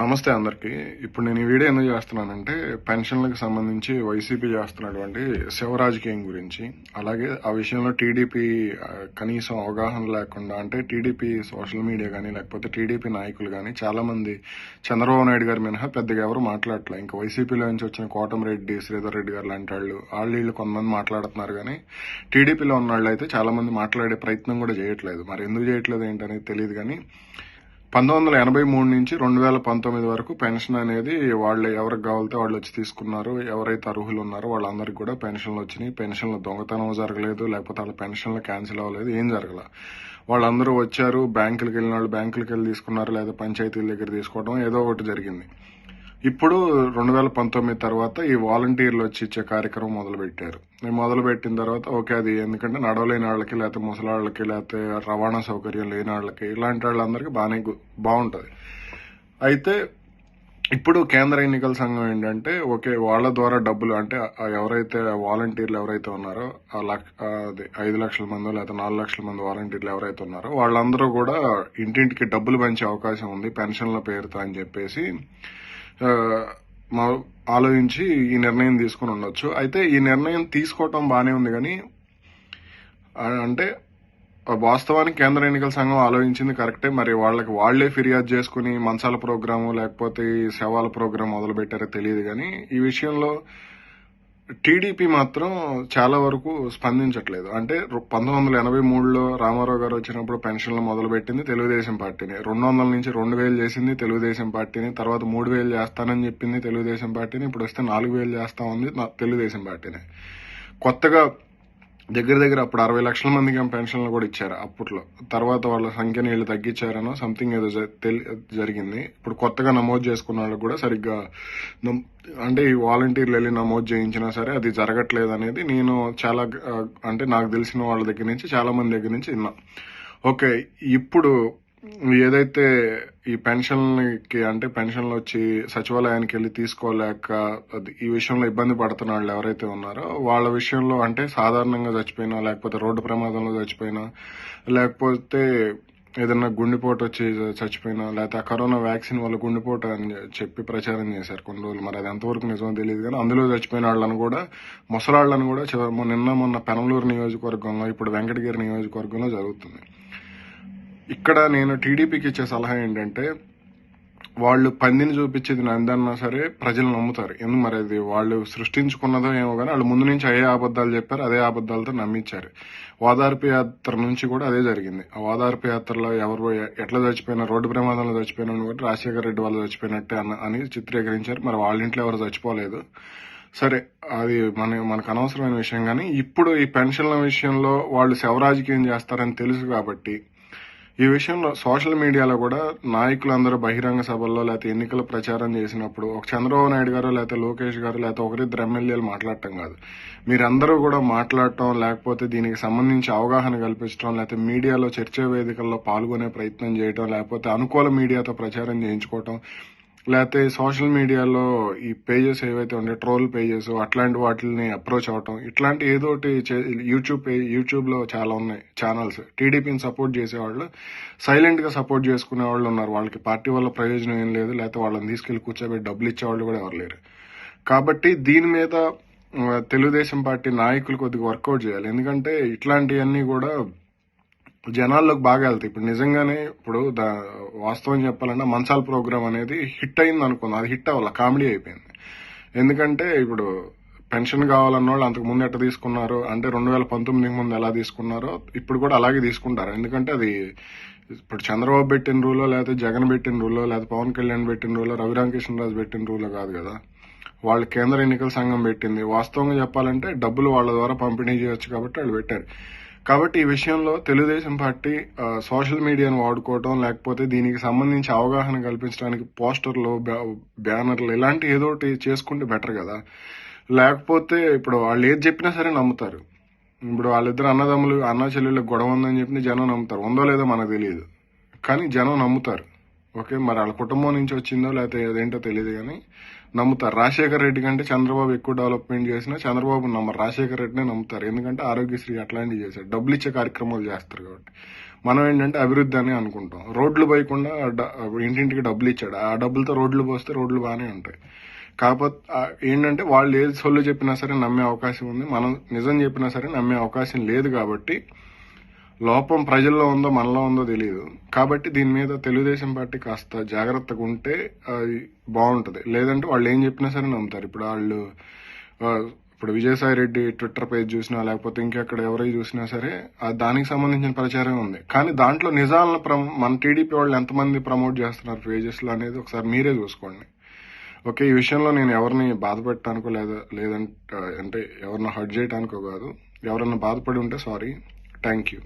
నమస్తే అందరికి. ఇప్పుడు నేను ఈ వీడియో ఎందుకు చేస్తున్నానంటే పెన్షన్లకు సంబంధించి వైసీపీ చేస్తున్నటువంటి శివరాజకీయం గురించి. అలాగే ఆ విషయంలో టీడీపీ కనీసం అవగాహన లేకుండా అంటే టీడీపీ సోషల్ మీడియా కానీ లేకపోతే టీడీపీ నాయకులు కానీ చాలా మంది చంద్రబాబు నాయుడు గారి మినహా పెద్దగా ఎవరు మాట్లాడట్లే. ఇంకా వైసీపీలో నుంచి వచ్చిన కోటమిరెడ్డి శ్రీధర్ రెడ్డి గారు లాంటి వాళ్ళు వాళ్ళు వీళ్ళు కొంతమంది మాట్లాడుతున్నారు కానీ టీడీపీలో ఉన్న వాళ్ళు అయితే చాలా మంది మాట్లాడే ప్రయత్నం కూడా చేయట్లేదు. మరి ఎందుకు చేయట్లేదు ఏంటనేది తెలియదు కానీ పంతొమ్మిది వందల ఎనభై మూడు నుంచి రెండు వేల పంతొమ్మిది వరకు పెన్షన్ అనేది వాళ్ళు ఎవరికి కావాలితే వాళ్ళు వచ్చి తీసుకున్నారు. ఎవరైతే అర్హులు ఉన్నారో వాళ్ళందరికీ కూడా పెన్షన్లు వచ్చినాయి. పెన్షన్లు దొంగతనం జరగలేదు లేకపోతే వాళ్ళ పెన్షన్లు క్యాన్సిల్ అవ్వలేదు ఏం జరగల. వాళ్ళందరూ వచ్చారు బ్యాంకులకు వెళ్ళిన వాళ్ళు బ్యాంకులకు వెళ్ళి తీసుకున్నారు లేదా పంచాయతీల దగ్గర తీసుకోవడం ఏదో ఒకటి జరిగింది. ఇప్పుడు రెండు వేల పంతొమ్మిది తర్వాత ఈ వాలంటీర్లు వచ్చి ఇచ్చే కార్యక్రమం మొదలు పెట్టారు మొదలు పెట్టిన తర్వాత ఓకే అది ఎందుకంటే నడవలేని వాళ్ళకి లేకపోతే ముసలాళ్ళకి లేకపోతే రవాణా సౌకర్యం లేని వాళ్ళకి ఇలాంటి వాళ్ళందరికీ బాగానే బాగుంటుంది. అయితే ఇప్పుడు కేంద్ర ఎన్నికల సంఘం ఏంటంటే ఓకే వాళ్ళ ద్వారా డబ్బులు అంటే ఎవరైతే వాలంటీర్లు ఎవరైతే ఉన్నారో ఆ లక్ష అది ఐదు లక్షల మంది లేకపోతే నాలుగు లక్షల మంది వాలంటీర్లు ఎవరైతే ఉన్నారో వాళ్ళందరూ కూడా ఇంటింటికి డబ్బులు పంచే అవకాశం ఉంది పెన్షన్ల పేరుతో అని చెప్పేసి. మా ఆలోచించి ఈ నిర్ణయం తీసుకుని ఉండొచ్చు. అయితే ఈ నిర్ణయం తీసుకోవటం బాగానే ఉంది కానీ అంటే వాస్తవానికి కేంద్ర ఎన్నికల సంఘం ఆలోచించింది కరెక్టే. మరి వాళ్ళకి వాళ్ళే ఫిర్యాదు చేసుకుని మంచాల ప్రోగ్రాము లేకపోతే సేవాల ప్రోగ్రాం మొదలు పెట్టారో తెలియదు కానీ ఈ విషయంలో టీడీపీ మాత్రం చాలా వరకు స్పందించట్లేదు. అంటే పంతొమ్మిది వందల ఎనభై మూడులో రామారావు గారు వచ్చినప్పుడు పెన్షన్లు మొదలుపెట్టింది తెలుగుదేశం పార్టీని. రెండు వందల నుంచి రెండు వేలు చేసింది తెలుగుదేశం పార్టీని. తర్వాత మూడు వేలు చేస్తానని చెప్పింది తెలుగుదేశం పార్టీని. ఇప్పుడు వస్తే నాలుగు వేలు చేస్తా ఉంది నా- తెలుగుదేశం పార్టీని. కొత్తగా దగ్గర దగ్గర అప్పుడు అరవై లక్షల మందికి పెన్షన్లు కూడా ఇచ్చారు అప్పట్లో. తర్వాత వాళ్ళ సంఖ్యని వీళ్ళు తగ్గించారనో సంథింగ్ ఏదో తెలి- జరిగింది. ఇప్పుడు కొత్తగా నమోదు చేసుకున్న వాళ్ళకి కూడా సరిగ్గా అంటే ఈ వాలంటీర్లు వెళ్ళి నమోదు చేయించినా సరే అది జరగట్లేదు అనేది నేను చాలా అంటే నాకు తెలిసిన వాళ్ళ దగ్గర నుంచి చాలా మంది దగ్గర నుంచి విన్నా. ఓకే ఇప్పుడు ఏదైతే ఈ పెన్షన్కి అంటే పెన్షన్లు వచ్చి సచివాలయానికి వెళ్ళి తీసుకోలేక అది ఈ విషయంలో ఇబ్బంది పడుతున్న వాళ్ళు ఎవరైతే ఉన్నారో వాళ్ళ విషయంలో అంటే సాధారణంగా చచ్చిపోయినా లేకపోతే రోడ్డు ప్రమాదంలో చచ్చిపోయినా లేకపోతే ఏదన్నా గుండెపోటు వచ్చి చచ్చిపోయినా లేకపోతే ఆ కరోనా వ్యాక్సిన్ వల్ల గుండెపోటు అని చెప్పి ప్రచారం చేశారు కొన్ని రోజులు. మరి అది ఎంతవరకు నిజమో తెలియదు కానీ అందులో చచ్చిపోయిన వాళ్ళని కూడా ముసలాళ్ళని కూడా చివరి మొన్న- నిన్న మొన్న పెనలూరు నియోజకవర్గంలో ఇప్పుడు వెంకటగిరి నియోజకవర్గంలో జరుగుతుంది. ఇక్కడ నేను టీడీపీకి ఇచ్చే సలహా ఏంటంటే వాళ్ళు పందిని చూపించేది నందన్నా సరే ప్రజలు నమ్ముతారు. ఎందుకు మరి అది వాళ్ళు సృష్టించుకున్నదో ఏమో కానీ వాళ్ళు ముందు నుంచి అదే అబద్ధాలు చెప్పారు అదే అబద్ధాలతో నమ్మించారు. వాదార్పు యాత్ర నుంచి కూడా అదే జరిగింది. ఆ వాదార్పు యాత్రలో ఎవరు ఎట్లా చచ్చిపోయినా రోడ్డు ప్రమాదంలో చచ్చిపోయినా కూడా రాజశేఖర రెడ్డి వాళ్ళు చచ్చిపోయినట్టే అన్న అని చిత్రీకరించారు. మరి వాళ్ళ ఇంట్లో ఎవరు చచ్చిపోలేదు. సరే అది మన మనకు అనవసరమైన విషయం కానీ ఇప్పుడు ఈ పెన్షన్ల విషయంలో వాళ్ళు శవరాజకీయం చేస్తారని తెలుసు కాబట్టి ఈ విషయంలో సోషల్ మీడియాలో కూడా నాయకులందరూ బహిరంగ సభల్లో లేకపోతే ఎన్నికల ప్రచారం చేసినప్పుడు ఒక చంద్రబాబు నాయుడు గారు లేకపోతే లోకేష్ గారు లేకపోతే ఒకరిద్దరు ఎమ్మెల్యేలు మాట్లాడటం కాదు. మీరందరూ కూడా మాట్లాడటం లేకపోతే దీనికి సంబంధించి అవగాహన కల్పించడం లేకపోతే మీడియాలో చర్చా వేదికల్లో పాల్గొనే ప్రయత్నం చేయటం లేకపోతే అనుకూల మీడియాతో ప్రచారం చేయించుకోవటం లేకపోతే సోషల్ మీడియాలో ఈ పేజెస్ ఏవైతే ఉండే ట్రోల్ పేజెస్ అట్లాంటి వాటిని అప్రోచ్ అవటం ఇట్లాంటి ఏదో ఒకటి చే- యూట్యూబ్ పే- యూట్యూబ్లో చాలా ఉన్నాయి ఛానల్స్. టీడీపీని సపోర్ట్ చేసేవాళ్ళు సైలెంట్గా సపోర్ట్ చేసుకునే వాళ్ళు ఉన్నారు. వాళ్ళకి పార్టీ వల్ల ప్రయోజనం ఏం లేదు. లేకపోతే వాళ్ళని తీసుకెళ్ళి కూర్చోబెట్టి డబ్బులు ఇచ్చేవాళ్ళు కూడా ఎవరు లేరు. కాబట్టి దీని మీద తెలుగుదేశం పార్టీ నాయకులు కొద్దిగా వర్కౌట్ చేయాలి. ఎందుకంటే ఇట్లాంటివన్నీ కూడా జనాల్లోకి బాగా వెళ్తాయి. ఇప్పుడు నిజంగానే ఇప్పుడు దా- వాస్తవం చెప్పాలంటే మంచాల ప్రోగ్రామ్ అనేది హిట్ అయింది అనుకుంది. అది హిట్ అవ్వాలి కామెడీ అయిపోయింది. ఎందుకంటే ఇప్పుడు పెన్షన్ కావాలన్న వాళ్ళు అంతకు ముందు ఎట్లా తీసుకున్నారు? అంటే రెండు వేల పంతొమ్మిదికి ముందు ఎలా తీసుకున్నారో ఇప్పుడు కూడా అలాగే తీసుకుంటారు. ఎందుకంటే అది ఇప్పుడు చంద్రబాబు పెట్టిన రూలో లేకపోతే జగన్ పెట్టిన రూలో లేకపోతే పవన్ కళ్యాణ్ పెట్టిన రూలో రఘురామకృష్ణరాజు పెట్టిన రూలో కాదు కదా. వాళ్ళు కేంద్ర ఎన్నికల సంఘం పెట్టింది. వాస్తవంగా చెప్పాలంటే డబ్బులు వాళ్ళ ద్వారా పంపిణీ చేయొచ్చు కాబట్టి వాళ్ళు పెట్టారు. కాబట్టి ఈ విషయంలో తెలుగుదేశం పార్టీ సోషల్ మీడియాను వాడుకోవటం లేకపోతే దీనికి సంబంధించి అవగాహన కల్పించడానికి పోస్టర్లు బ్యానర్లు ఇలాంటి ఏదో ఒకటి చేసుకుంటే బెటర్ కదా. లేకపోతే ఇప్పుడు వాళ్ళు ఏది చెప్పినా సరే నమ్ముతారు. ఇప్పుడు వాళ్ళిద్దరు అన్నదమ్ములు అన్న చెల్లెళ్ళకి గొడవ ఉందని చెప్పి జనం నమ్ముతారు. ఉందో లేదో మనకు తెలియదు. కానీ జనం నమ్ముతారు. ఓకే మరి వాళ్ళ కుటుంబం నుంచి వచ్చిందో లేకపోతే అదేంటో తెలియదు కానీ నమ్ముతారు. రాజశేఖర రెడ్డి కంటే చంద్రబాబు ఎక్కువ డెవలప్మెంట్ చేసినా చంద్రబాబు నమ్మరు. రాజశేఖర రెడ్డినే నమ్ముతారు. ఎందుకంటే ఆరోగ్యశ్రీ అట్లాంటివి చేశారు డబ్బులు ఇచ్చే కార్యక్రమాలు చేస్తారు కాబట్టి. మనం ఏంటంటే అభివృద్ధి అని అనుకుంటాం. రోడ్లు పోయకుండా ఇంటింటికి డబ్బులు ఇచ్చాడు. ఆ డబ్బులతో రోడ్లు పోస్తే రోడ్లు బాగానే ఉంటాయి. కాకపోతే ఏంటంటే వాళ్ళు ఏది సొల్లు చెప్పినా సరే నమ్మే అవకాశం ఉంది. మనం నిజం చెప్పినా సరే నమ్మే అవకాశం లేదు కాబట్టి లోపం ప్రజల్లో ఉందో మనలో ఉందో తెలియదు కాబట్టి దీని మీద తెలుగుదేశం పార్టీ కాస్త జాగ్రత్తగా ఉంటే అది బాగుంటుంది. లేదంటే వాళ్ళు ఏం చెప్పినా సరే నమ్ముతారు. ఇప్పుడు వాళ్ళు ఇప్పుడు విజయసాయి రెడ్డి ట్విట్టర్ పేజ్ చూసినా లేకపోతే ఇంకెక్కడ ఎవరై చూసినా సరే దానికి సంబంధించిన ప్రచారం ఉంది. కానీ దాంట్లో నిజాలను ప్రమో మన టీడీపీ వాళ్ళు ఎంతమంది ప్రమోట్ చేస్తున్నారు పేజెస్లో అనేది ఒకసారి మీరే చూసుకోండి. ఓకే ఈ విషయంలో నేను ఎవరిని బాధపెట్టడానికో లేదా లేదంటే అంటే ఎవరిని హర్ట్ చేయడానికో కాదు. ఎవరన్నా బాధపడి ఉంటే సారీ. Thank you.